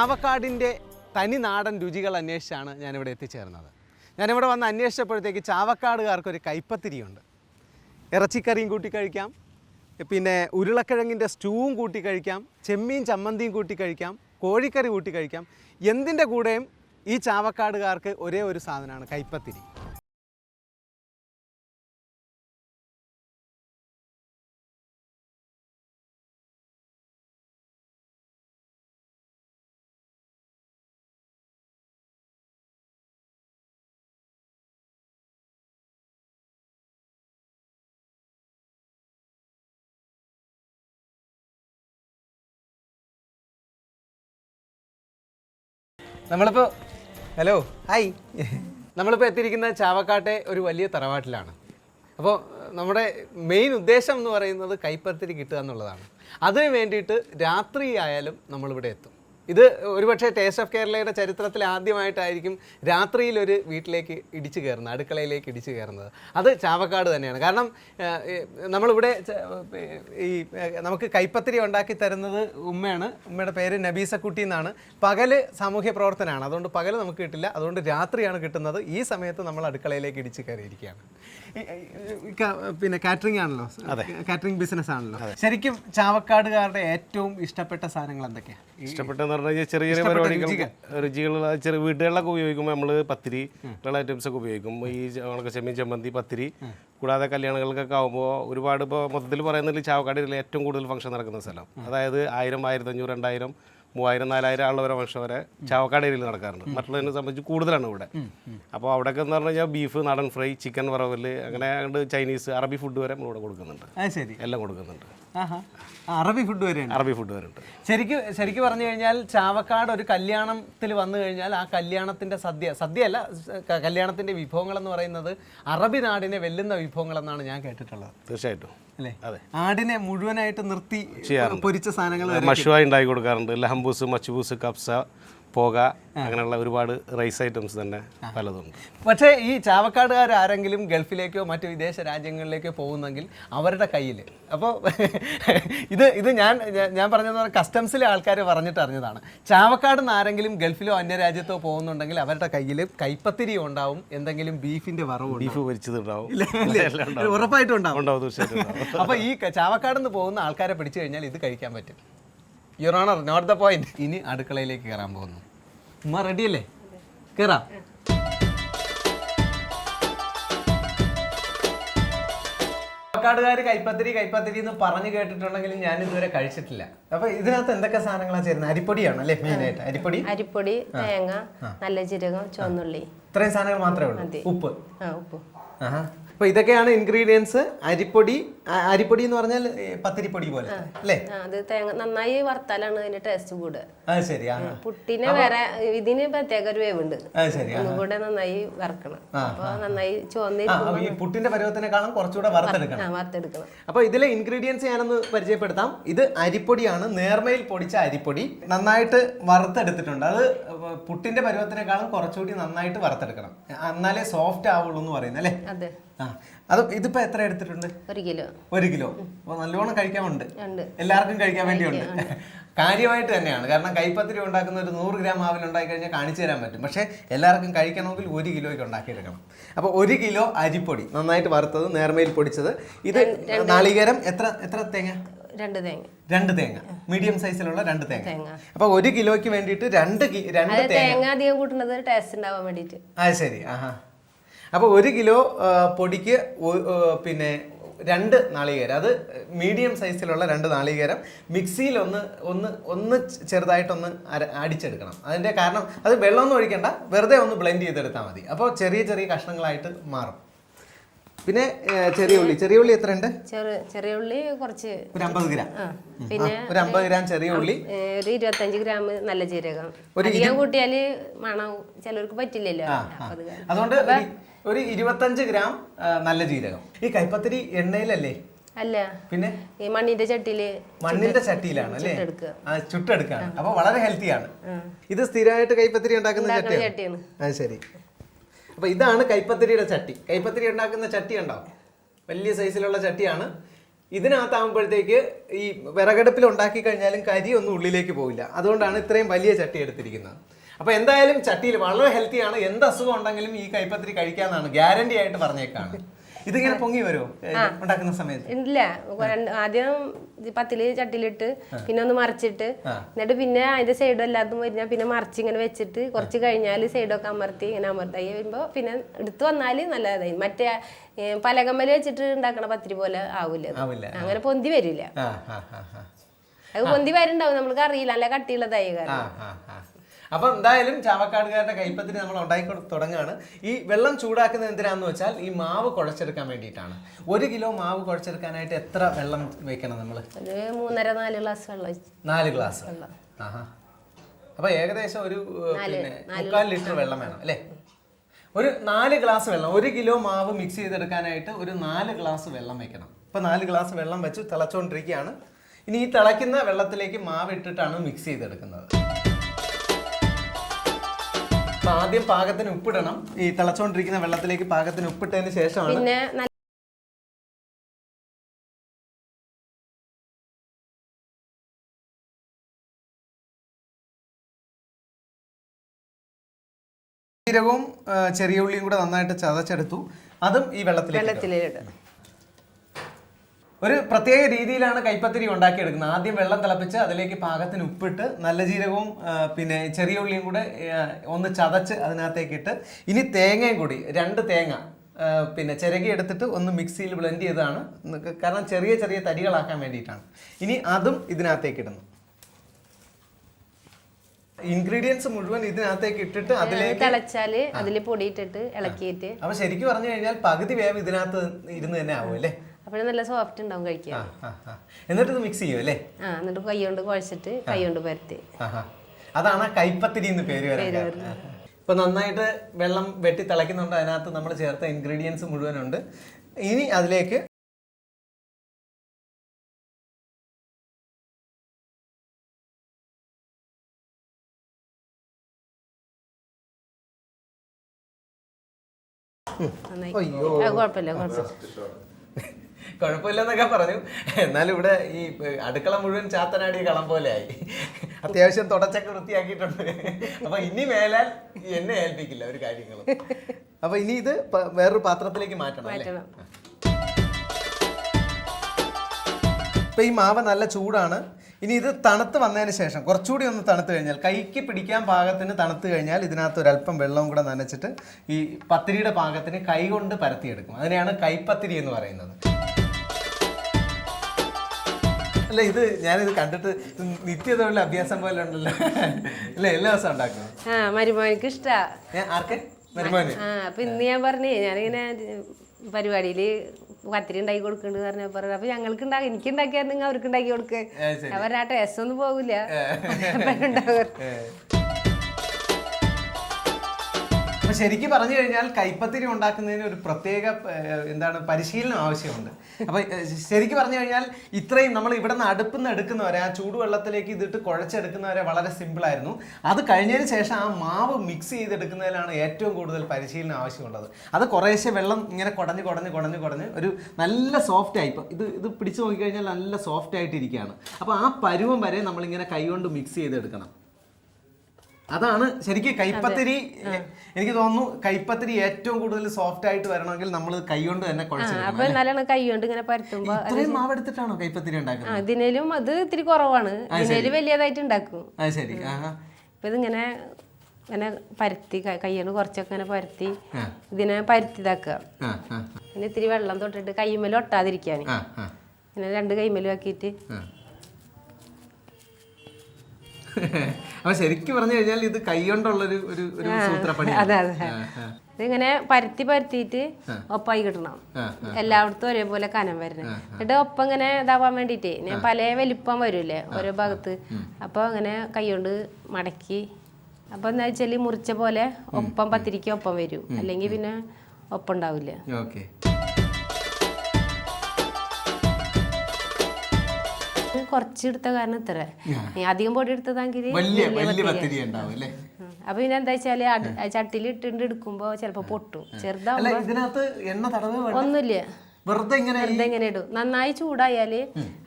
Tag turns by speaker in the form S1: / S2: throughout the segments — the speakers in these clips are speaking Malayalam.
S1: ചാവക്കാടിന്റെ തനി നാടൻ രുചികൾ അന്വേഷിച്ചാണ് ഞാനിവിടെ എത്തിച്ചേർന്നത്. ഞാനിവിടെ വന്ന് അന്വേഷിച്ചപ്പോഴത്തേക്ക് ചാവക്കാടുകാർക്ക് ഒരു കൈപ്പത്തിരിയുണ്ട്. ഇറച്ചിക്കറിയും കൂട്ടി കഴിക്കാം പിന്നെ ഉരുളക്കിഴങ്ങിന്റെ സ്റ്റൂവും കൂട്ടി കഴിക്കാം ചെമ്മീൻ ചമ്മന്തിയും കൂട്ടി കഴിക്കാം കോഴിക്കറി കൂട്ടി കഴിക്കാം. എന്തിന്റെ കൂടെയും ഈ ചാവക്കാടുകാർക്ക് ഒരേ ഒരു സാധനമാണ് കൈപ്പത്തിരി. നമ്മളിപ്പോൾ ഹലോ. ഹായ്. നമ്മളിപ്പോൾ എത്തിയിരിക്കുന്ന ചാവക്കാട്ടെ ഒരു വലിയ തറവാട്ടിലാണ്. അപ്പോൾ നമ്മുടെ മെയിൻ ഉദ്ദേശം എന്ന് പറയുന്നത് കൈപ്പത്തിരി കിട്ടുക എന്നുള്ളതാണ്. അതിന് വേണ്ടിയിട്ട് രാത്രി ആയാലും നമ്മളിവിടെ എത്തും. ഇത് ഒരുപക്ഷെ ടേസ്റ്റ് ഓഫ് കേരളയുടെ ചരിത്രത്തിൽ ആദ്യമായിട്ടായിരിക്കും രാത്രിയിൽ ഒരു വീട്ടിലേക്ക് ഇടിച്ചു കയറുന്നത് അടുക്കളയിലേക്ക് ഇടിച്ചു കയറുന്നത്. അത് ചാവക്കാട് തന്നെയാണ്. കാരണം നമ്മളിവിടെ ഈ നമുക്ക് കൈപ്പത്തിരി ഉണ്ടാക്കി തരുന്നത് ഉമ്മയാണ്. ഉമ്മയുടെ പേര് നബീസക്കുട്ടി എന്നാണ്. പകൽ സാമൂഹ്യ പ്രവർത്തനമാണ് അതുകൊണ്ട് പകൽ നമുക്ക് കിട്ടില്ല. അതുകൊണ്ട് രാത്രിയാണ് കിട്ടുന്നത്. ഈ സമയത്ത് നമ്മൾ അടുക്കളയിലേക്ക് ഇടിച്ചു കയറിയിരിക്കുകയാണ്. പിന്നെ കാറ്ററിംഗ് ആണല്ലോ. കാറ്ററിംഗ് ബിസിനസ് ആണല്ലോ ശരിക്കും ചാവക്കാടുകാരുടെ ഏറ്റവും ഇഷ്ടപ്പെട്ട സാധനങ്ങൾ എന്തൊക്കെയാണ്
S2: ഇഷ്ടപ്പെട്ടെന്ന് പറഞ്ഞു കഴിഞ്ഞാൽ ചെറിയ ചെറിയ പരിപാടികൾ രുചികൾ ചെറിയ വീടുകളിലൊക്കെ ഉപയോഗിക്കുമ്പോൾ നമ്മൾ പത്തിരി ഉള്ള ഐറ്റംസ് ഒക്കെ ഉപയോഗിക്കും. ഈ നമ്മളൊക്കെ ചെമ്മീൻ ചമ്മന്തി പത്തിരി. കൂടാതെ കല്യാണങ്ങൾക്കൊക്കെ ആകുമ്പോൾ ഒരുപാട് ഇപ്പോൾ മൊത്തത്തിൽ പറയുന്നതിൽ ചാവക്കാട് ജില്ലയിൽ ഏറ്റവും കൂടുതൽ ഫംഗ്ഷൻ നടക്കുന്ന സ്ഥലം. അതായത് ആയിരം ആയിരത്തി അഞ്ഞൂറ് രണ്ടായിരം മൂവായിരം നാലായിരം ആളുടെ വരെ ഫംഗ്ഷൻ വരെ ചാവക്കാട് ഏരിയയിൽ നടക്കാറുണ്ട്. മറ്റുള്ളതിനെ സംബന്ധിച്ച് കൂടുതലാണ് ഇവിടെ. അപ്പോൾ അവിടെയൊക്കെ എന്ന് പറഞ്ഞു കഴിഞ്ഞാൽ ബീഫ് നാടൻ ഫ്രൈ ചിക്കൻ വറവൽ അങ്ങനെ ചൈനീസ് അറബി ഫുഡ് വരെ നമ്മളിവിടെ കൊടുക്കുന്നുണ്ട്. എല്ലാം കൊടുക്കുന്നുണ്ട്.
S1: അറബി ഫുഡ് വരെ
S2: അറബി ഫുഡ് വരെ ഉണ്ട്.
S1: ശരിക്കും ശരിക്കും പറഞ്ഞു കഴിഞ്ഞാൽ ചാവക്കാട് ഒരു കല്യാണത്തിൽ വന്നു കഴിഞ്ഞാൽ ആ കല്യാണത്തിന്റെ സദ്യ സദ്യയല്ല അല്ല കല്യാണത്തിന്റെ വിഭവങ്ങൾ എന്ന് പറയുന്നത് അറബി നാടിനെ വെല്ലുന്ന വിഭവങ്ങൾ എന്നാണ് ഞാൻ കേട്ടിട്ടുള്ളത്.
S2: തീർച്ചയായിട്ടും.
S1: അല്ലേ?
S2: അതെ.
S1: ആടിനെ മുഴുവനായിട്ട് നിർത്തി പൊരിച്ച സാധനങ്ങൾ മഷുവായി
S2: മഷുവ ഉണ്ടാക്കി കൊടുക്കാറുണ്ട്. ലഹംബൂസ് മച്ചുബൂസ് കപ്സ പോക അങ്ങനെയുള്ള ഒരുപാട് റൈസ് ഐറ്റംസ് തന്നെ പലതുണ്ട്
S1: പക്ഷേ ഈ ചാവക്കാടുകാർ ആരെങ്കിലും ഗൾഫിലേക്കോ മറ്റു വിദേശ രാജ്യങ്ങളിലേക്കോ പോകുന്നെങ്കിൽ അവരുടെ കയ്യിൽ അപ്പോൾ ഇത് ഇത് ഞാൻ ഞാൻ- പറഞ്ഞതെന്ന് പറഞ്ഞാൽ കസ്റ്റംസിലെ ആൾക്കാർ പറഞ്ഞിട്ട് അറിഞ്ഞതാണ്. ചാവക്കാട് നിന്ന് ആരെങ്കിലും ഗൾഫിലോ അന്യരാജ്യത്തോ പോകുന്നുണ്ടെങ്കിൽ അവരുടെ കയ്യിൽ കൈപ്പത്തിരി ഉണ്ടാവും എന്തെങ്കിലും ബീഫിന്റെ വറവ്.
S2: ബീഫ് പൊരിച്ചത് ഉണ്ടാവും.
S1: ഉറപ്പായിട്ടും ഉണ്ടാവും.
S2: ഉണ്ടാവും തീർച്ചയായിട്ടും ഉണ്ടാവും.
S1: അപ്പൊ ഈ ചാവക്കാട് നിന്ന് പോകുന്ന ആൾക്കാരെ പിടിച്ചു കഴിഞ്ഞാൽ ഇത് കഴിക്കാൻ പറ്റും. Your honour note the point ഇനി അടുക്കളയിലേക്ക് കയറാൻ പോകുന്നു. ഉമ്മ റെഡിയല്ലേ കയറാം ചാവക്കാടുകാർ കൈപ്പത്തിരി കൈപ്പത്തിരി എന്ന് പറഞ്ഞു കേട്ടിട്ടുണ്ടെങ്കിലും ഞാൻ ഇതുവരെ കഴിച്ചിട്ടില്ല. അപ്പൊ ഇതിനകത്ത് എന്തൊക്കെ സാധനങ്ങളാണ് ചേരുന്നത്? അരിപ്പൊടിയാണ് അല്ലേ മെയിൻ ആയിട്ട്? അരിപ്പൊടി?
S3: അരിപ്പൊടി തേങ്ങ നല്ല ജീരകം ചുവന്നുള്ളി.
S1: ഇത്രയും സാധനങ്ങൾ മാത്രമേ ഉള്ളൂ? ഉപ്പ്?
S3: ആ ഉപ്പ്.
S1: ആഹാ. അപ്പൊ ഇതൊക്കെയാണ് ഇൻഗ്രീഡിയൻസ്. അരിപ്പൊടി അരിപ്പൊടി എന്ന് പറഞ്ഞാൽ പത്തിരിപ്പൊടി പോലെ. അല്ലേ?
S3: അത് തേങ്ങ നന്നായി വറുത്താലാണ് അതിന്റെ ടേസ്റ്റ് കൂടുക.
S1: അത് ശരി ആ.
S3: പുട്ടിന് വേറെ ഇതിന് പ്രത്യേക ഒരു വേവുണ്ട്.
S1: അത് ശരി ആ.
S3: ഒന്നും കൂടെ നന്നായി വറക്കണം. അപ്പോൾ നന്നായി
S1: ആ,
S3: ചുവന്നിരിക്കും
S1: ഈ പുട്ടിന്റെ പരുവത്തിനേക്കാളും കുറച്ചുകൂടെ വറുത്തെടുക്കണം.
S3: വറുത്തെടുക്കണം.
S1: അപ്പോൾ ഇതിലെ ഇൻഗ്രീഡിയൻസ് ഞാനൊന്ന് പരിചയപ്പെടുത്താം. ഇത് അരിപ്പൊടിയാണ് നേർമയിൽ പൊടിച്ച അരിപ്പൊടി. നന്നായിട്ട് വറുത്തെടുത്തിട്ടുണ്ട്. അത് പുട്ടിന്റെ പരുവത്തിനേക്കാളും കുറച്ചുകൂടി നന്നായിട്ട് വറുത്തെടുക്കണം. എന്നാലേ സോഫ്റ്റ് ആവുള്ളൂ എന്ന് പറയുന്നത് അല്ലേ?
S3: അതെ.
S1: ആ അത് ഇതിപ്പോ എത്ര എടുത്തിട്ടുണ്ട്?
S3: ഒരു കിലോ.
S1: ഒരു കിലോ. അപ്പോൾ നല്ലോണം കഴിക്കാനുണ്ട്
S3: ഉണ്ട്.
S1: എല്ലാവർക്കും കഴിക്കാൻ വേണ്ടിയുണ്ട്. കാര്യമായിട്ട് തന്നെയാണ്. കാരണം കൈപ്പത്തിരി ഉണ്ടാക്കുന്ന ഒരു നൂറ് ഗ്രാം ആവിൽ ഉണ്ടാക്കി കഴിഞ്ഞാൽ കാണിച്ചു തരാൻ പറ്റും. പക്ഷേ എല്ലാവർക്കും കഴിക്കണമെങ്കിൽ ഒരു കിലോയ്ക്ക് ഉണ്ടാക്കിയെടുക്കണം. അപ്പോൾ ഒരു കിലോ അരിപ്പൊടി നന്നായിട്ട് വറുത്തത് നേർമയിൽ പൊടിച്ചത്. ഇത് നാളികേരം എത്ര എത്ര തേങ്ങ?
S3: രണ്ട് തേങ്ങ.
S1: രണ്ട് തേങ്ങ. മീഡിയം സൈസിലുള്ള രണ്ട് തേങ്ങ. അപ്പൊ ഒരു കിലോയ്ക്ക് വേണ്ടിയിട്ട് രണ്ട് രണ്ട്
S3: തേങ്ങ. അധികം കൂട്ടുന്നത് ടേസ്റ്റ് ഉണ്ടാവാൻ വേണ്ടിയിട്ട്.
S1: ആ ശരി. ആഹാ. അപ്പോൾ ഒരു കിലോ പൊടിക്ക് പിന്നെ രണ്ട് നാളികേരം. അത് മീഡിയം സൈസിലുള്ള രണ്ട് നാളികേരം. മിക്സിയിൽ ഒന്ന് ഒന്ന് ഒന്ന് ചെറുതായിട്ടൊന്ന് അര അടിച്ചെടുക്കണം. അതിന്റെ കാരണം അത് വെള്ളമൊന്നും ഒഴിക്കേണ്ട. വെറുതെ ഒന്ന് ബ്ലെൻഡ് ചെയ്തെടുത്താൽ മതി. അപ്പോൾ ചെറിയ ചെറിയ കഷ്ണങ്ങളായിട്ട് മാറും. പിന്നെ ചെറിയ ഉള്ളി. ചെറിയ ഉള്ളി എത്ര ഉണ്ട്
S3: ചെറു ചെറിയ ഉള്ളി കുറച്ച്
S1: ഒരു അമ്പത് ഗ്രാം.
S3: പിന്നെ
S1: ഒരു അമ്പത് ഗ്രാം ചെറിയ ഉള്ളി.
S3: ഒരു ഇരുപത്തഞ്ച് ഗ്രാം നല്ല ജീരകം. അധികം കൂട്ടിയാൽ മണം ചിലർക്ക് പറ്റില്ലല്ലോ.
S1: അതുകൊണ്ട് ഒരു- ഇരുപത്തഞ്ച് ഗ്രാം നല്ല ജീരകം. ഈ കൈപ്പത്തിരി എണ്ണയിലല്ലേ?
S3: അല്ല.
S1: പിന്നെ?
S3: ഈ മണ്ണിന്റെ ചട്ടിയിൽ
S1: മണ്ണിന്റെ ചട്ടിയിലാണ് അല്ലേ? ചുട്ടെടുക്കാണ് അപ്പൊ വളരെ ഹെൽത്തി ആണ് ഇത് സ്ഥിരമായിട്ട് കൈപ്പത്തിരി ഉണ്ടാക്കുന്ന ചട്ടിയാണ്? അത് ശരി. അപ്പൊ ഇതാണ് കൈപ്പത്തിരിയുടെ ചട്ടി. കൈപ്പത്തിരി ഉണ്ടാക്കുന്ന ചട്ടി ഉണ്ടാവും വലിയ സൈസിലുള്ള ചട്ടിയാണ്. ഇതിനകത്താകുമ്പോഴത്തേക്ക് ഈ വിറകടുപ്പിൽ ഉണ്ടാക്കി കഴിഞ്ഞാലും കരി ഒന്നും ഉള്ളിലേക്ക് പോവില്ല. അതുകൊണ്ടാണ് ഇത്രയും വലിയ ചട്ടി എടുത്തിരിക്കുന്നത്. അപ്പൊ എന്തായാലും ചട്ടിയിൽ വളരെ ഹെൽത്തിയാണ് എന്ത് അസുഖം ഉണ്ടെങ്കിലും ഈ കൈപ്പത്തിരി കഴിക്കാന്നാണ് ഗ്യാരണ്ടി ആയിട്ട് പറഞ്ഞേക്കാണ്. ഇതിങ്ങനെ പൊങ്ങി വരുമോ ഉണ്ടാക്കുന്ന സമയത്ത്?
S3: ഇല്ല. ആദ്യം പത്തിൽ ചട്ടിയിലിട്ട് പിന്നെ ഒന്ന് മറിച്ചിട്ട് എന്നിട്ട് പിന്നെ അതിന്റെ സൈഡ് എല്ലാത്തും വരുന്ന പിന്നെ മറിച്ച് ഇങ്ങനെ വെച്ചിട്ട് കുറച്ച് കഴിഞ്ഞാൽ സൈഡൊക്കെ അമർത്തി ഇങ്ങനെ അമർത്തായി വരുമ്പോ പിന്നെ എടുത്തു വന്നാൽ നല്ലതായി. മറ്റേ പലകമ്മൽ വെച്ചിട്ട് ഉണ്ടാക്കണ പത്തിരി പോലെ ആവില്ല അങ്ങനെ പൊന്തി വരില്ല. അത് പൊന്തി വരുന്നുണ്ടാവും. നമ്മൾക്ക് അറിയില്ല. നല്ല കട്ടിയുള്ളതായി കാരണം.
S1: അപ്പൊ എന്തായാലും ചാവക്കാടുകാരുടെ കൈപ്പത്തിന് നമ്മൾ ഉണ്ടാക്കി തുടങ്ങുകയാണ് ഈ വെള്ളം ചൂടാക്കുന്നത് എന്തിനാന്ന് വെച്ചാൽ ഈ മാവ് കുഴച്ചെടുക്കാൻ വേണ്ടിയിട്ടാണ്. ഒരു കിലോ മാവ് കുഴച്ചെടുക്കാനായിട്ട് എത്ര വെള്ളം വെക്കണം നമ്മൾ
S3: മൂന്നര നാല് ഗ്ലാസ് വെള്ളം
S1: നാല് ഗ്ലാസ്. ആഹാ. അപ്പൊ ഏകദേശം ഒരു പിന്നെ മുക്കാൽ ലിറ്റർ വെള്ളം. വേണം അല്ലേ? ഒരു നാല് ഗ്ലാസ് വെള്ളം ഒരു കിലോ മാവ് മിക്സ് ചെയ്തെടുക്കാനായിട്ട് ഒരു നാല് ഗ്ലാസ് വെള്ളം വെക്കണം. ഇപ്പൊ നാല് ഗ്ലാസ് വെള്ളം വെച്ച് തിളച്ചുകൊണ്ടിരിക്കുകയാണ് ഇനി ഈ തിളയ്ക്കുന്ന വെള്ളത്തിലേക്ക് മാവ് ഇട്ടിട്ടാണ് മിക്സ് ചെയ്തെടുക്കുന്നത്. അപ്പൊ ആദ്യം പാകത്തിന് ഉപ്പിടണം. ഈ തിളച്ചോണ്ടിരിക്കുന്ന വെള്ളത്തിലേക്ക് പാകത്തിന് ഉപ്പിട്ടതിന് ശേഷമാണ്
S3: പിന്നെ നല്ല
S1: ജീരകവും ആ, ചെറിയ ഉള്ളിയും കൂടെ നന്നായിട്ട് ചതച്ചെടുത്തു. അതും ഈ വെള്ളത്തിലേക്ക് ഇടുക.
S3: വെള്ളത്തിലിടും
S1: ഒരു പ്രത്യേക രീതിയിലാണ് കൈപ്പത്തിരി ഉണ്ടാക്കിയെടുക്കുന്നത്. ആദ്യം വെള്ളം തിളപ്പിച്ച് അതിലേക്ക് പാകത്തിന് ഉപ്പിട്ട് നല്ല ജീരകവും പിന്നെ ചെറിയ ഉള്ളിയും കൂടെ ഒന്ന് ചതച്ച് അതിനകത്തേക്ക് ഇട്ട് ഇനി തേങ്ങയും കൂടി രണ്ട് തേങ്ങ പിന്നെ ചിരകി എടുത്തിട്ട് ഒന്ന് മിക്സിയിൽ ബ്ലെൻഡ് ചെയ്തതാണ്. കാരണം ചെറിയ ചെറിയ തരികളാക്കാൻ വേണ്ടിയിട്ടാണ്. ഇനി അതും ഇതിനകത്തേക്ക് ഇടുന്നു ഇൻഗ്രീഡിയൻസ് മുഴുവൻ ഇതിനകത്തേക്ക് ഇട്ടിട്ട് അതിലേക്ക്
S3: തിളച്ചാൽ അതിൽ പൊടിയിട്ടിട്ട് ഇളക്കിയിട്ട്
S1: അപ്പൊ ശരിക്കും പറഞ്ഞു കഴിഞ്ഞാൽ പകുതി വേവ് ഇതിനകത്ത് ഇരുന്ന് തന്നെ ആവും അല്ലേ?
S3: അപ്പോഴും നല്ല സോഫ്റ്റ് ഉണ്ടാവും കഴിക്കാൻ.
S1: എന്നിട്ട് ഇത് മിക്സ് ചെയ്യും അല്ലേ?
S3: ആ എന്നിട്ട് കൈ കൊണ്ട് കുഴച്ചിട്ട് കൈ കൊണ്ട് പരത്തി.
S1: അതാണ് കൈപ്പത്തിരി എന്ന് പേര് വരുന്നത്. ഇപ്പൊ നന്നായിട്ട് വെള്ളം വെട്ടി തിളയ്ക്കുന്നുണ്ട്. അതിനകത്ത് നമ്മൾ ചേർത്ത ഇൻഗ്രീഡിയൻസ് മുഴുവനുണ്ട്. ഇനി അതിലേക്ക് അയ്യോ.
S3: കുഴപ്പമില്ല കുഴപ്പമില്ല. കുറച്ച്
S1: കുഴപ്പമില്ലെന്നൊക്കെ പറഞ്ഞു. എന്നാലും ഇവിടെ ഈ അടുക്കള മുഴുവൻ ചാത്തനാടി കളം പോലെ ആയി. അത്യാവശ്യം തുടച്ചൊക്കെ വൃത്തിയാക്കിയിട്ടുണ്ട്. അപ്പൊ ഇനി മേലാൽ എന്നെ ഏൽപ്പിക്കില്ല ഒരു കാര്യങ്ങളും. അപ്പൊ ഇനി ഇത് വേറൊരു പാത്രത്തിലേക്ക് മാറ്റണം അല്ലേ? ഇപ്പൊ ഈ മാവ് നല്ല ചൂടാണ്. ഇനി ഇത് തണുത്ത് വന്നതിന് ശേഷം കുറച്ചുകൂടി ഒന്ന് തണുത്ത് കഴിഞ്ഞാൽ കൈക്ക് പിടിക്കാൻ പാകത്തിന് തണുത്ത് കഴിഞ്ഞാൽ ഇതിനകത്ത് ഒരല്പം വെള്ളവും കൂടെ നനച്ചിട്ട് ഈ പത്തിരിയുടെ പാകത്തിന് കൈ കൊണ്ട് പരത്തിയെടുക്കും. അതിനെയാണ് കൈപ്പത്തിരി എന്ന് പറയുന്നത്. അല്ല ഇത് ഞാനിത് കണ്ടിട്ട് നിത്യതൊഴിൽ അഭ്യാസം പോലെ ഉണ്ടല്ലോ. അല്ലേ എല്ലാ ദിവസവും ഉണ്ടാക്കും?
S3: ആ മരുമോനിക്ക് ഇഷ്ടാ.
S1: ഏ, ആർക്ക്? മരുമോന്?
S3: ആ അപ്പൊ ഇന്ന് ഞാൻ പറഞ്ഞേ ഞാനിങ്ങനെ പരിപാടിയിൽ പത്തിരി ഉണ്ടാക്കി കൊടുക്കുന്നുണ്ട് പറഞ്ഞ പറഞ്ഞു. അപ്പൊ ഞങ്ങൾക്ക് ഉണ്ടാക്കി എനിക്ക് ഉണ്ടാക്കിയാൽ അവർക്ക് ഉണ്ടാക്കി കൊടുക്കേ. അവരുടെ ആ ടേസ്റ്റ് ഒന്നും പോകില്ല ഉണ്ടാകും
S1: അപ്പൊ ശരിക്കും പറഞ്ഞു കഴിഞ്ഞാൽ കൈപ്പത്തിരി ഉണ്ടാക്കുന്നതിന് ഒരു പ്രത്യേക എന്താണ് പരിശീലനം ആവശ്യമുണ്ട്. അപ്പൊ ശരിക്കും പറഞ്ഞു കഴിഞ്ഞാൽ ഇത്രയും നമ്മൾ ഇവിടെ നിന്ന് അടുപ്പിൽ നിന്ന് എടുക്കുന്നവരെ ആ ചൂടുവെള്ളത്തിലേക്ക് ഇതിട്ട് കുഴച്ചെടുക്കുന്നവരെ വളരെ സിമ്പിൾ ആയിരുന്നു. അത് കഴിഞ്ഞതിന് ശേഷം ആ മാവ് മിക്സ് ചെയ്തെടുക്കുന്നതിലാണ് ഏറ്റവും കൂടുതൽ പരിശീലനം ആവശ്യമുള്ളത്. അത് കുറേശ്ശെ വെള്ളം ഇങ്ങനെ കുടഞ്ഞ് കുടഞ്ഞ് കുടഞ്ഞ് കുടഞ്ഞ് ഒരു നല്ല സോഫ്റ്റ് ആയി. ഇത് ഇത് പിടിച്ചു നോക്കിക്കഴിഞ്ഞാൽ നല്ല സോഫ്റ്റ് ആയിട്ടിരിക്കുകയാണ്. അപ്പോൾ ആ പരുവം വരെ നമ്മളിങ്ങനെ കൈകൊണ്ട് മിക്സ് ചെയ്തെടുക്കണം. അതാണ് ശരിക്കും കൈപ്പത്തിരി എനിക്ക് തോന്നുന്നു കൈപ്പത്തിരി ഏറ്റവും കൂടുതൽ സോഫ്റ്റ് ആയിട്ട് വരണമെങ്കിൽ നമ്മൾ കൈകൊണ്ട് തന്നെ
S3: അപ്പൊ എന്നാലാണ് കൈ കൊണ്ട് ഇങ്ങനെ പരത്തുമ്പോ
S1: ഇത്രയും മാവെടുത്തിട്ടാണോ കൈപ്പത്തിരി ഉണ്ടാക്കുന്നത്?
S3: ഇതിനേലും അത് ഇത്തിരി കുറവാണ്. വലിയതായിട്ട് ഉണ്ടാക്കും.
S1: അത് ശരി.
S3: അപ്പൊ ഇതിങ്ങനെ ഇങ്ങനെ പരത്തി ക- കൈ കുറച്ചൊക്കെ ഇങ്ങനെ പരത്തി ഇതിനെ പരത്തി ഇതാക്കുക
S1: ആ ആ.
S3: പിന്നെ ഇത്തിരി വെള്ളം തൊട്ടിട്ട് കൈമേൽ ഒട്ടാതിരിക്കാൻ ഇങ്ങനെ രണ്ട് കൈമേലും ആക്കിയിട്ട്.
S1: അപ്പൊ ശരിക്കും പറഞ്ഞു കഴിഞ്ഞാൽ ഇത് കൈ കൊണ്ടുള്ള ഒരു ഒരു സൂത്രപ്പണി
S3: അതെ അതെ. ഇതിങ്ങനെ പരത്തി പരത്തിയിട്ട് ഒപ്പായി കിട്ടണം. എല്ലായിടത്തും ഒരേപോലെ കനം വരണം. എന്നിട്ട് ഒപ്പം ഇങ്ങനെ ഇതാവാൻ വേണ്ടിയിട്ട് ഞാൻ പല വലിപ്പം വരൂലേ ഓരോ ഭാഗത്ത്. അപ്പോൾ അങ്ങനെ കൈകൊണ്ട് മടക്കി. അപ്പോൾ എന്താ വെച്ചാൽ മുറിച്ച പോലെ ഒപ്പം പത്തിരിക്ക് ഒപ്പം വരും. അല്ലെങ്കിൽ പിന്നെ ഒപ്പം ഉണ്ടാവില്ല. കുറച്ച് എടുത്ത കാരണം ഇത്ര. അധികം പൊടി എടുത്തതാണെങ്കിൽ. അപ്പൊ പിന്നെ എന്താ വെച്ചാൽ ചട്ടിയിൽ ഇട്ടിട്ട് എടുക്കുമ്പോ ചിലപ്പോ പൊട്ടും. ചെറുതാവുമ്പോ ഒന്നുമില്ല.
S1: വെറുതെ ഇങ്ങനെ വെറുതെ
S3: ഇങ്ങനെ ഇടും? നന്നായി ചൂടായാൽ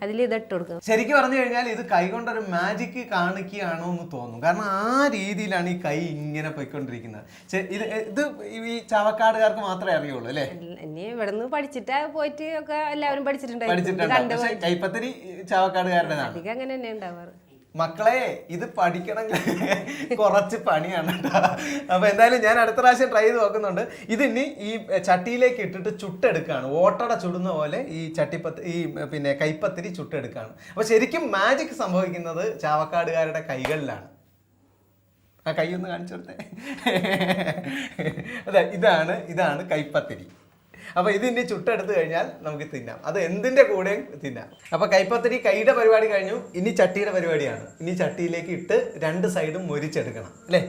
S3: അതിൽ ഇത് ഇട്ട് കൊടുക്കും.
S1: ശരിക്കും പറഞ്ഞു കഴിഞ്ഞാൽ ഇത് കൈ കൊണ്ടൊരു മാജിക് കാണിക്കുകയാണോ എന്ന് തോന്നും. കാരണം ആ രീതിയിലാണ് ഈ കൈ ഇങ്ങനെ പോയിക്കൊണ്ടിരിക്കുന്നത്. ഇത് ഇത് ഈ ചാവക്കാടുകാർക്ക് മാത്രമേ അറിയുള്ളൂ അല്ലേ?
S3: ഇനി ഇവിടുന്ന് പഠിച്ചിട്ട് പോയിട്ട് ഒക്കെ എല്ലാവരും പഠിച്ചിട്ടുണ്ടായിരുന്നു ഇത്
S1: പഠിച്ചിട്ടുണ്ട്
S3: കണ്ട്
S1: പക്ഷെ കൈപ്പത്തിരി ചാവക്കാടുകാരുടേതാണ്.
S3: അധികം അങ്ങനെ തന്നെ ഉണ്ടാവാറ്.
S1: മക്കളെ ഇത് പഠിക്കണമെങ്കിൽ കുറച്ച് പണിയാണ് അപ്പൊ എന്തായാലും ഞാൻ അടുത്ത പ്രാവശ്യം ട്രൈ ചെയ്ത് നോക്കുന്നുണ്ട്. ഇതിനി ഈ ചട്ടിയിലേക്ക് ഇട്ടിട്ട് ചുട്ടെടുക്കുകയാണ് ഓട്ടട ചുടുന്ന പോലെ ഈ ചട്ടിപ്പത്ത് ഈ പിന്നെ കൈപ്പത്തിരി ചുട്ടെടുക്കുകയാണ് അപ്പൊ ശരിക്കും മാജിക് സംഭവിക്കുന്നത് ചാവക്കാടുകാരുടെ കൈകളിലാണ്. ആ കൈ ഒന്ന് കാണിച്ചു കൊടുത്തേ അതെ ഇതാണ് ഇതാണ് കൈപ്പത്തിരി. അപ്പൊ ഇത് ഇനി ചുട്ടെടുത്ത് കഴിഞ്ഞാൽ നമുക്ക് തിന്നാം. അത് എന്തിന്റെ കൂടെയും തിന്നാം. അപ്പൊ കൈപ്പത്തിരി കൈയുടെ പരിപാടി കഴിഞ്ഞു. ഇനി ചട്ടിയുടെ പരിപാടിയാണ്. ഇനി ചട്ടിയിലേക്ക് ഇട്ട് രണ്ട് സൈഡും മൊരിച്ചെടുക്കണം. അല്ലേ.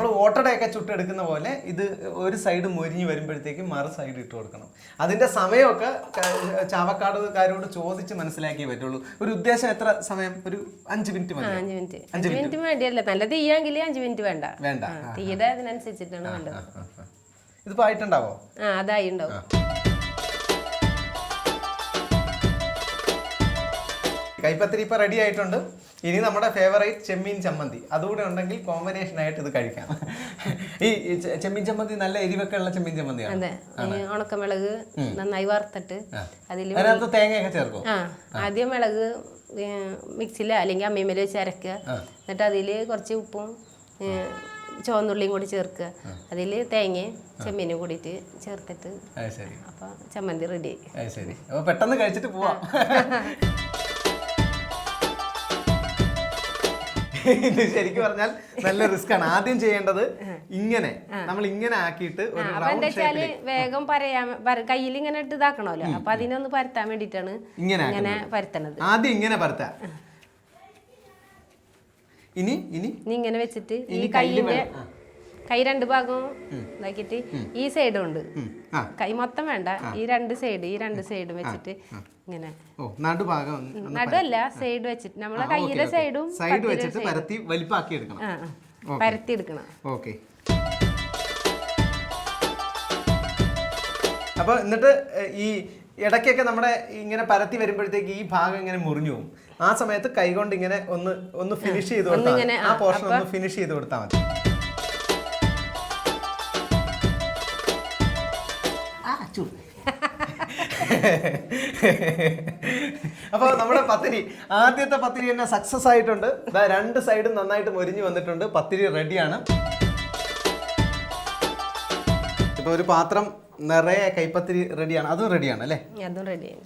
S1: നമ്മൾ ഓട്ടടയൊക്കെ ചുട്ടെടുക്കുന്ന പോലെ ഇത് ഒരു സൈഡ് മൊരിഞ്ഞ് വരുമ്പോഴത്തേക്കും മറു സൈഡ് ഇട്ട് കൊടുക്കണം. അതിന്റെ സമയമൊക്കെ ചാവക്കാടുകാരോട് ചോദിച്ച് മനസ്സിലാക്കിയേ പറ്റുള്ളൂ. ഒരു ഉദ്ദേശം എത്ര സമയം? ഒരു അഞ്ച് മിനിറ്റ് മതി.
S3: അഞ്ച് മിനിറ്റ്. അഞ്ച് മിനിറ്റ്. വേണ്ടിയല്ല നല്ല തീയാങ്കിൽ അഞ്ച് മിനിറ്റ് വേണ്ട.
S1: വേണ്ട.
S3: തീയുടെ അതിനനുസരിച്ചിട്ടാണ് വേണ്ടത്.
S1: ഇതിപ്പോ ആയിട്ടുണ്ടാവോ?
S3: ആ അതായി ഉണ്ടാവും
S1: കൈപ്പത്തിരി ഇപ്പൊ റെഡി ആയിട്ടുണ്ട്. ഇനി നമ്മുടെ ഫേവറേറ്റ് ചെമ്മീൻ ചമ്മന്തി. അതുകൂടെ ഉണ്ടെങ്കിൽ കോമ്പിനേഷൻ ആയിട്ട് ഇത് കഴിക്കാം. ഈ ചെമ്മീൻ ചമ്മന്തി നല്ല എരിവൊക്കെ ഉള്ള ചെമ്മീൻ ചമ്മന്തിയാണ്.
S3: അതെ. ഉണക്കമിളക് നന്നായി വറുത്തിട്ട് അതിൽ
S1: അതിനകത്ത് തേങ്ങയൊക്കെ ചേർക്കും.
S3: ആദ്യം മിളക് മിക്സിയിലോ അല്ലെങ്കിൽ അമ്മീമേൽ വെച്ച് അരക്കുക. എന്നിട്ട് അതിൽ കുറച്ച് ഉപ്പും ചുവന്നുള്ളിയും കൂടി ചേർക്കുക. അതിൽ തേങ്ങയും ചെമ്മീനും കൂടിയിട്ട് ചേർത്തിട്ട് അപ്പോൾ ചമ്മന്തി റെഡി
S1: ആയി ശരി. അപ്പോൾ പെട്ടെന്ന് കഴിച്ചിട്ട് പോവാം. ഇത് ശരിക്കും പറഞ്ഞാൽ നല്ല റിസ്ക് ആണ്. ആദ്യം ചെയ്യേണ്ടത് ഇങ്ങനെ നമ്മൾ ഇങ്ങനെ ആക്കിയിട്ട് ഒരു റൗണ്ട്
S3: വെച്ചാൽ വേഗം പറയാൻ കയ്യിൽ ഇങ്ങനെ ഇട്ട് ഇതാക്കണമല്ലോ. അപ്പൊ അതിനൊന്ന് പരത്താൻ വേണ്ടിട്ടാണ്
S1: ഇങ്ങനെ
S3: ഇങ്ങനെ പരത്തണത്.
S1: ആദ്യം ഇങ്ങനെ പരത്താ ഇനി ഇനി?
S3: ഇങ്ങനെ വെച്ചിട്ട് ഈ
S1: വേണം.
S3: കൈ രണ്ട് ഭാഗവും ഇതാക്കിയിട്ട് ഈ സൈഡും ഉണ്ട്. കൈ മൊത്തം വേണ്ട. ഈ രണ്ട് സൈഡ് ഈ രണ്ട് സൈഡും വെച്ചിട്ട് ഇങ്ങനെ.
S1: നടുഭാഗം
S3: നടുവല്ല സൈഡ് വെച്ചിട്ട്. നമ്മളെ കൈയിലെ സൈഡും
S1: സൈഡ് വെച്ചിട്ട് പരത്തി വലിപ്പാക്കി എടുക്കണം.
S3: പരത്തി എടുക്കണം.
S1: ഓക്കെ. അപ്പൊ എന്നിട്ട് ഈ ഇടയ്ക്കൊക്കെ നമ്മുടെ ഇങ്ങനെ പരത്തി വരുമ്പോഴത്തേക്ക് ഈ ഭാഗം ഇങ്ങനെ മുറിഞ്ഞു പോകും. ആ സമയത്ത് കൈകൊണ്ട് ഇങ്ങനെ ഒന്ന് ഒന്ന് ഫിനിഷ് ചെയ്ത് കൊടുത്താൽ ആ, പോർഷൻ ഒന്ന് ഫിനിഷ് ചെയ്ത് കൊടുത്താൽ മതി. അപ്പോൾ നമ്മുടെ പത്തിരി ആദ്യത്തെ പത്തിരി തന്നെ സക്സസ് ആയിട്ടുണ്ട്. രണ്ട് സൈഡും നന്നായിട്ട് മൊരിഞ്ഞു വന്നിട്ടുണ്ട്. പത്തിരി റെഡിയാണ് ഇപ്പോൾ ഒരു പാത്രം നിറയെ കൈപ്പത്തിരി റെഡിയാണ് അതും റെഡിയാണ് അല്ലേ?
S3: അതും
S1: റെഡിയാണ്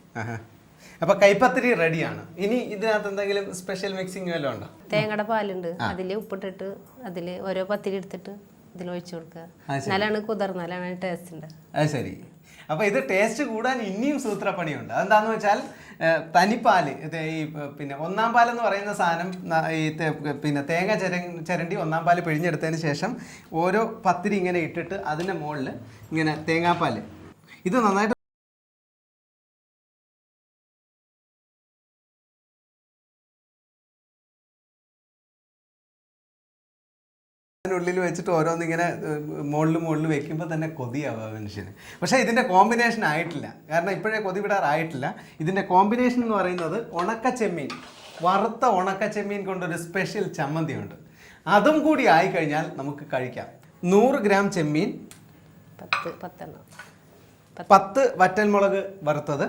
S1: അപ്പൊ കൈപ്പത്തിരി റെഡിയാണ് ഇനി ഇതിനകത്ത് എന്തെങ്കിലും സ്പെഷ്യൽ മിക്സിംഗ് വല്ലതും ഉണ്ടോ?
S3: തേങ്ങയുടെ പാലുണ്ട്. അതിൽ ഉപ്പിട്ടിട്ട് അതിൽ ഓരോ പത്തിരി എടുത്തിട്ട് ഇതിൽ ഒഴിച്ചു കൊടുക്കുക. എന്നാലാണ് കുതിർന്നാലാണ് ടേസ്റ്റ് ഉണ്ട്.
S1: അത് ശരി. അപ്പൊ ഇത് ടേസ്റ്റ് കൂടാൻ ഇനിയും സൂത്രപ്പണിയുണ്ട്. അതെന്താന്ന് വെച്ചാൽ തനിപ്പാൽ ഈ പിന്നെ ഒന്നാം പാൽ എന്ന് പറയുന്ന സാധനം ഈ പിന്നെ തേങ്ങ ചിര ചിരണ്ടി ഒന്നാം പാൽ പിഴിഞ്ഞെടുത്തതിന് ശേഷം ഓരോ പത്തിരി ഇങ്ങനെ ഇട്ടിട്ട് അതിന്റെ മുകളിൽ ഇങ്ങനെ തേങ്ങാപ്പാൽ ഇത് നന്നായിട്ട് ഉള്ളിൽ വെച്ചിട്ട് ഓരോന്നിങ്ങനെ മുകളിൽ മുകളിൽ വെക്കുമ്പോൾ തന്നെ കൊതിയാവുക മനുഷ്യന്. പക്ഷേ ഇതിന്റെ കോമ്പിനേഷൻ ആയിട്ടില്ല. കാരണം ഇപ്പോഴേ കൊതി വിടാറായിട്ടില്ല. ഇതിന്റെ കോമ്പിനേഷൻ എന്ന് പറയുന്നത് ഉണക്ക ചെമ്മീൻ വറുത്ത ഉണക്ക ചെമ്മീൻ കൊണ്ടൊരു സ്പെഷ്യൽ ചമ്മന്തിയുണ്ട്. അതും കൂടി ആയിക്കഴിഞ്ഞാൽ നമുക്ക് കഴിക്കാം. നൂറ് ഗ്രാം ചെമ്മീൻ
S3: പത്ത് പത്തെണ്ണം.
S1: പത്ത് വറ്റൽമുളക് വറുത്തത്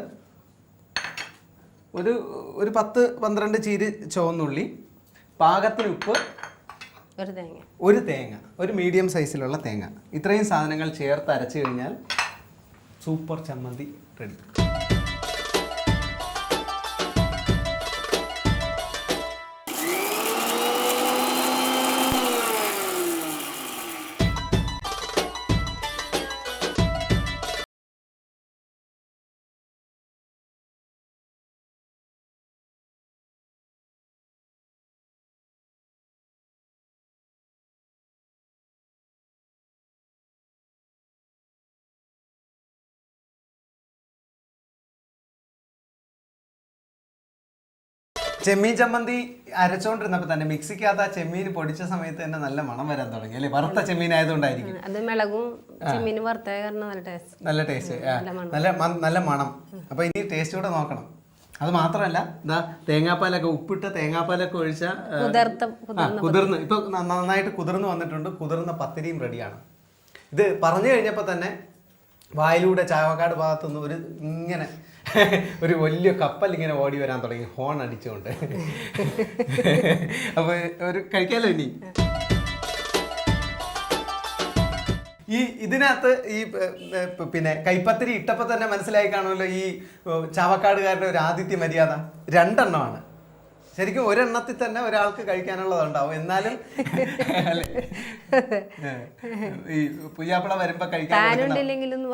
S1: ഒരു ഒരു പത്ത് പന്ത്രണ്ട് ചീര് ചുവന്നുള്ളി പാകത്തിന് ഉപ്പ്
S3: ഒരു തേങ്ങ.
S1: ഒരു തേങ്ങ ഒരു മീഡിയം സൈസിലുള്ള തേങ്ങ. ഇത്രയും സാധനങ്ങൾ ചേർത്ത് അരച്ചു കഴിഞ്ഞാൽ സൂപ്പർ ചമ്മന്തി റെഡി ചെമ്മീൻ ചമ്മന്തി അരച്ചോണ്ടിരുന്നപ്പോ തന്നെ മിക്സിക്കകത്ത് ആ ചെമ്മീൻ പൊടിച്ച സമയത്ത് തന്നെ നല്ല മണം വരാൻ തുടങ്ങി അല്ലേ? വറുത്ത ചെമ്മീൻ ആയതുകൊണ്ടായിരിക്കും.
S3: അത് മിളകും ചെമ്മീനും വറുത്ത കാരണം നല്ല ടേസ്റ്റ്
S1: നല്ല ടേസ്റ്റ് നല്ല മണം. അപ്പൊ ഇനി ടേസ്റ്റ് കൂടെ നോക്കണം. അത് മാത്രമല്ല എന്താ തേങ്ങാപ്പാലൊക്കെ ഉപ്പിട്ട തേങ്ങാപ്പാലൊക്കെ ഒഴിച്ച കുതിർന്ന് ഇപ്പൊ നന്നായിട്ട് കുതിർന്ന് വന്നിട്ടുണ്ട് കുതിർന്ന പത്തിരിയും റെഡിയാണ്. ഇത് പറഞ്ഞു കഴിഞ്ഞപ്പോൾ തന്നെ വായിലൂടെ ചാവക്കാട് ഭാഗത്തുനിന്ന് ഒരു ഇങ്ങനെ ഒരു വലിയ കപ്പൽ ഇങ്ങനെ ഓടി വരാൻ തുടങ്ങി. ഹോൺ അടിച്ചുകൊണ്ട്. അപ്പൊ ഒരു കഴിക്കാലോ ഇനി? ഈ ഇതിനകത്ത് ഈ പിന്നെ കൈപ്പത്തിരി ഇട്ടപ്പോൾ തന്നെ മനസ്സിലായി കാണുമല്ലോ ഈ ചാവക്കാടുകാരുടെ ഒരു ആദിത്യ മര്യാദ. രണ്ടെണ്ണമാണ്. ശരിക്കും ഒരെണ്ണത്തിൽ തന്നെ ഒരാൾക്ക് കഴിക്കാനുള്ളതുണ്ടാവും. എന്നാലും? ഈ പുയ്യാപ്പിള വരുമ്പോ കഴിക്കാൻ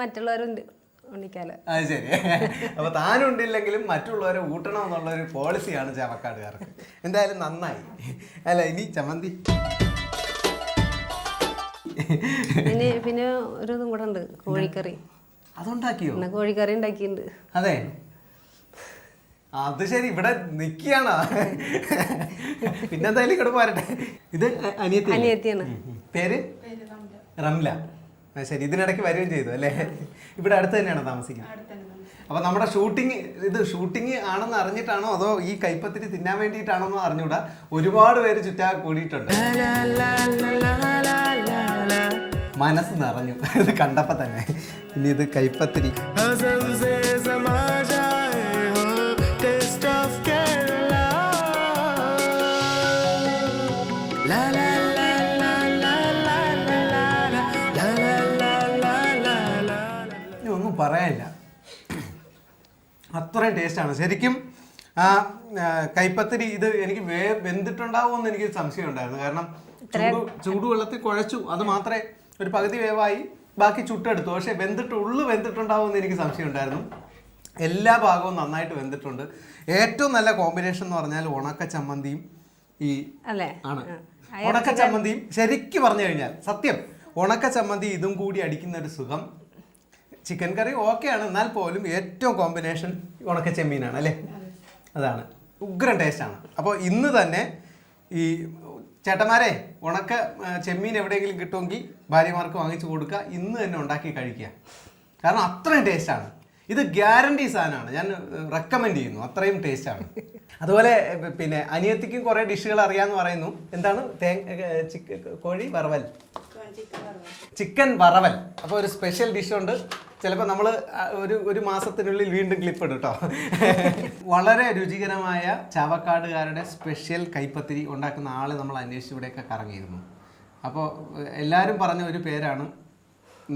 S3: മറ്റുള്ളവരുണ്ട്. ഉണ്ണിക്കാലോ.
S1: അത് ശരി. അപ്പൊ താനുണ്ടില്ലെങ്കിലും മറ്റുള്ളവരെ ഊട്ടണം എന്നുള്ള ഒരു പോളിസിയാണ് ചാവക്കാടുകാർക്ക്. എന്തായാലും നന്നായി. അല്ല ഇനി ചമന്തി
S3: പിന്നെ പിന്നെ ഒരു ഇതും കൂടെ ഉണ്ട് കോഴിക്കറി.
S1: അതുണ്ടാക്കിയോ?
S3: കോഴിക്കറി ഉണ്ടാക്കിയിട്ടുണ്ട്.
S1: അതെ. അത് ശരി ഇവിടെ നിക്കുകയാണോ പിന്നെന്തായാലും ഇവിടെ പോരട്ടെ. ഇത് അനിയത്തി
S3: അനിയത്തിയാണ്.
S1: പേര്? റംല. ശരി ഇതിനിടയ്ക്ക് വരികയും ചെയ്തു അല്ലേ? ഇവിടെ അടുത്ത് തന്നെയാണ് താമസിക്കുന്നത്. അപ്പൊ നമ്മുടെ ഷൂട്ടിംഗ് ഇത് ഷൂട്ടിംഗ് ആണെന്ന് അറിഞ്ഞിട്ടാണോ അതോ ഈ കൈപ്പത്തിരി തിന്നാൻ വേണ്ടിയിട്ടാണോ എന്ന് അറിഞ്ഞൂടാ? ഒരുപാട് പേര് ചുറ്റാ കൂടിയിട്ടുണ്ട്. മനസ്സ് നിറഞ്ഞു. ഇത് കണ്ടപ്പോ തന്നെ. ഇനി ഇത് കൈപ്പത്തിരി. അത്രയും ടേസ്റ്റാണ്. ശരിക്കും ആ കൈപ്പത്തിരി ഇത് എനിക്ക് വേ വെന്തിട്ടുണ്ടാവുമെന്ന് എനിക്ക് സംശയം ഉണ്ടായിരുന്നു. കാരണം ചൂട് ചൂടുവെള്ളത്തിൽ കുഴച്ചു. അത് മാത്രമേ ഒരു പകുതി വേവായി ബാക്കി ചുട്ടെടുത്തു. പക്ഷേ വെന്തിട്ട് ഉള്ളു വെന്തിട്ടുണ്ടാവുമെന്ന് എനിക്ക് സംശയം ഉണ്ടായിരുന്നു. എല്ലാ ഭാഗവും നന്നായിട്ട് വെന്തിട്ടുണ്ട്. ഏറ്റവും നല്ല കോമ്പിനേഷൻ എന്ന് പറഞ്ഞാൽ ഉണക്ക ചമ്മന്തിയും ഈ ആണ്. ഉണക്ക ചമ്മന്തിയും ശരിക്കും പറഞ്ഞു കഴിഞ്ഞാൽ സത്യം ഉണക്ക ചമ്മന്തി ഇതും കൂടി അടിക്കുന്ന ഒരു സുഖം. ചിക്കൻ കറി ഓക്കെയാണ് എന്നാൽ പോലും ഏറ്റവും കോമ്പിനേഷൻ ഉണക്ക ചെമ്മീനാണ് അല്ലേ? അതാണ്. ഉഗ്രൻ ടേസ്റ്റാണ് അപ്പോൾ ഇന്ന് തന്നെ ഈ ചേട്ടന്മാരെ ഉണക്ക ചെമ്മീൻ എവിടെയെങ്കിലും കിട്ടുമെങ്കിൽ ഭാര്യമാർക്ക് വാങ്ങിച്ചു കൊടുക്കുക. ഇന്ന് തന്നെ ഉണ്ടാക്കി കഴിക്കുക. കാരണം അത്രയും ടേസ്റ്റാണ് ഇത് ഗ്യാരണ്ടി സാധനമാണ്. ഞാൻ റെക്കമെൻഡ് ചെയ്യുന്നു. അത്രയും ടേസ്റ്റാണ് അതുപോലെ പിന്നെ അനിയത്തിക്കും കുറേ ഡിഷുകൾ അറിയാമെന്ന് പറയുന്നു. എന്താണ്? ചിക്ക കോഴി വറവൽ. ചിക്കൻ വറവൽ. അപ്പോൾ ഒരു സ്പെഷ്യൽ ഡിഷ് ഉണ്ട്. ചിലപ്പോൾ നമ്മൾ ഒരു ഒരു മാസത്തിനുള്ളിൽ വീണ്ടും ക്ലിപ്പ് ഇടും കേട്ടോ വളരെ രുചികരമായ ചാവക്കാടുകാരുടെ സ്പെഷ്യൽ കൈപ്പത്തിരി ഉണ്ടാക്കുന്ന ആളെ നമ്മൾ അന്വേഷിച്ച് ഇവിടെയൊക്കെ കറങ്ങിയിരുന്നു. അപ്പോൾ എല്ലാവരും പറഞ്ഞ ഒരു പേരാണ്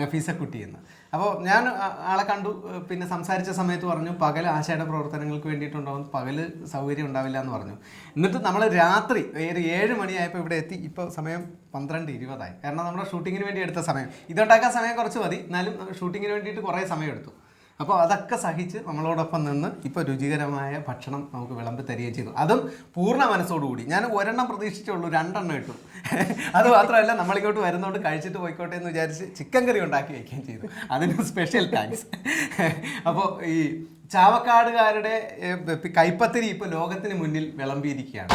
S1: നഫീസക്കുട്ടി എന്ന്. അപ്പോൾ ഞാൻ ആളെ കണ്ടു പിന്നെ സംസാരിച്ച സമയത്ത് പറഞ്ഞു പകൽ ആശയുടെ പ്രവർത്തനങ്ങൾക്ക് വേണ്ടിയിട്ടുണ്ടാവും പകൽ സൗകര്യം ഉണ്ടാവില്ല എന്ന് പറഞ്ഞു. എന്നിട്ട് നമ്മൾ രാത്രി ഒരു ഏഴ് മണിയായപ്പോൾ ഇവിടെ എത്തി ഇപ്പോൾ സമയം പന്ത്രണ്ട് ഇരുപതായി. കാരണം നമ്മുടെ ഷൂട്ടിങ്ങിന് വേണ്ടി എടുത്ത സമയം. ഇതുണ്ടാക്കാൻ സമയം കുറച്ച് മതി എന്നാലും ഷൂട്ടിങ്ങിന് വേണ്ടിയിട്ട് കുറേ സമയം എടുത്തു. അപ്പോൾ അതൊക്കെ സഹിച്ച് നമ്മളോടൊപ്പം നിന്ന് ഇപ്പോൾ രുചികരമായ ഭക്ഷണം നമുക്ക് വിളമ്പി തരികയും ചെയ്തു. അതും പൂർണ മനസ്സോടുകൂടി. ഞാൻ ഒരെണ്ണം പ്രതീക്ഷിച്ചുള്ളൂ രണ്ടെണ്ണം ഇട്ടു. അത് മാത്രമല്ല നമ്മളിങ്ങോട്ട് വരുന്നതുകൊണ്ട് കഴിച്ചിട്ട് പോയിക്കോട്ടെ എന്ന് വിചാരിച്ച് ചിക്കൻ കറി ഉണ്ടാക്കി വയ്ക്കുകയും ചെയ്തു. അതിന് സ്പെഷ്യൽ താങ്ക്സ് അപ്പോൾ ഈ ചാവക്കാടുകാരുടെ കൈപ്പത്തിരി ഇപ്പോൾ ലോകത്തിന് മുന്നിൽ വിളമ്പിയിരിക്കുകയാണ്.